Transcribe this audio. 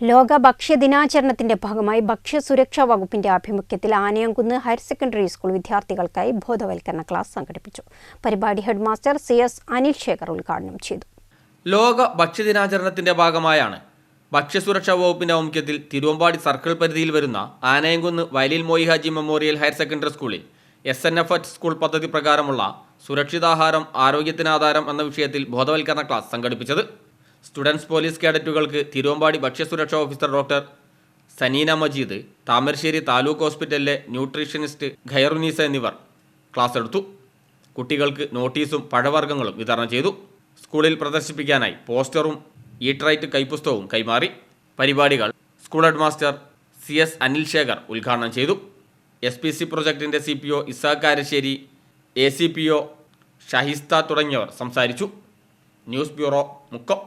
ലോക ഭക്ഷ്യ ദിനാചരണത്തിന്റെ ഭാഗമായി ഭക്ഷ്യസുരക്ഷാ വകുപ്പിന്റെ ആഭിമുഖ്യത്തിൽ ആനയംകുന്ന് ഹയർ സെക്കൻഡറി സ്കൂൾ വിദ്യാർത്ഥികൾക്കായി ബോധവൽക്കരണ ക്ലാസ് സംഘടിപ്പിച്ചു. പരിപാടി headmaster C S Anil Shekhar ഉദ്ഘാടനം ചെയ്തു. ലോക ഭക്ഷ്യ ദിനാചരണത്തിന്റെ ഭാഗമായാണ് ഭക്ഷ്യസുരക്ഷാ വകുപ്പിന്റെ ആഭിമുഖ്യത്തിൽ തിരുവമ്പാടി സർക്കിൾ പരിധിയിൽ വരുന്ന ആനയംകുന്ന് വയലിൽ Moyi Haji memorial higher secondary സ്കൂളിൽ S N F H school പദ്ധതി പ്രകാരമുള്ള സുരക്ഷിതാഹാരം ആരോഗ്യത്തിനാധാരം എന്ന വിഷയത്തിൽ ബോധവൽക്കരണ ക്ലാസ് സംഘടിപ്പിച്ചത് സ്റ്റുഡൻസ് പോലീസ് കേഡറ്റുകൾക്ക് തിരുവമ്പാടി ഭക്ഷ്യസുരക്ഷാ ഓഫീസർ ഡോക്ടർ സനീന മജീദ് താമരശ്ശേരി താലൂക്ക് ഹോസ്പിറ്റലിലെ ന്യൂട്രീഷനിസ്റ്റ് ഖൈറുനീസ എന്നിവർ ക്ലാസ് എടുത്തു. കുട്ടികൾക്ക് നോട്ടീസും പഴവർഗങ്ങളും വിതരണം ചെയ്തു. സ്കൂളിൽ പ്രദർശിപ്പിക്കാനായി പോസ്റ്ററും ഈട്രൈറ്റ് കൈപ്പുസ്തകവും കൈമാറി. പരിപാടികൾ school headmaster C S Anil Shekhar ഉദ്ഘാടനം ചെയ്തു. S P C പ്രൊജക്ടിന്റെ C P O Isaq A C P O Shahista തുടങ്ങിയവർ സംസാരിച്ചു. News bureau Mukkam.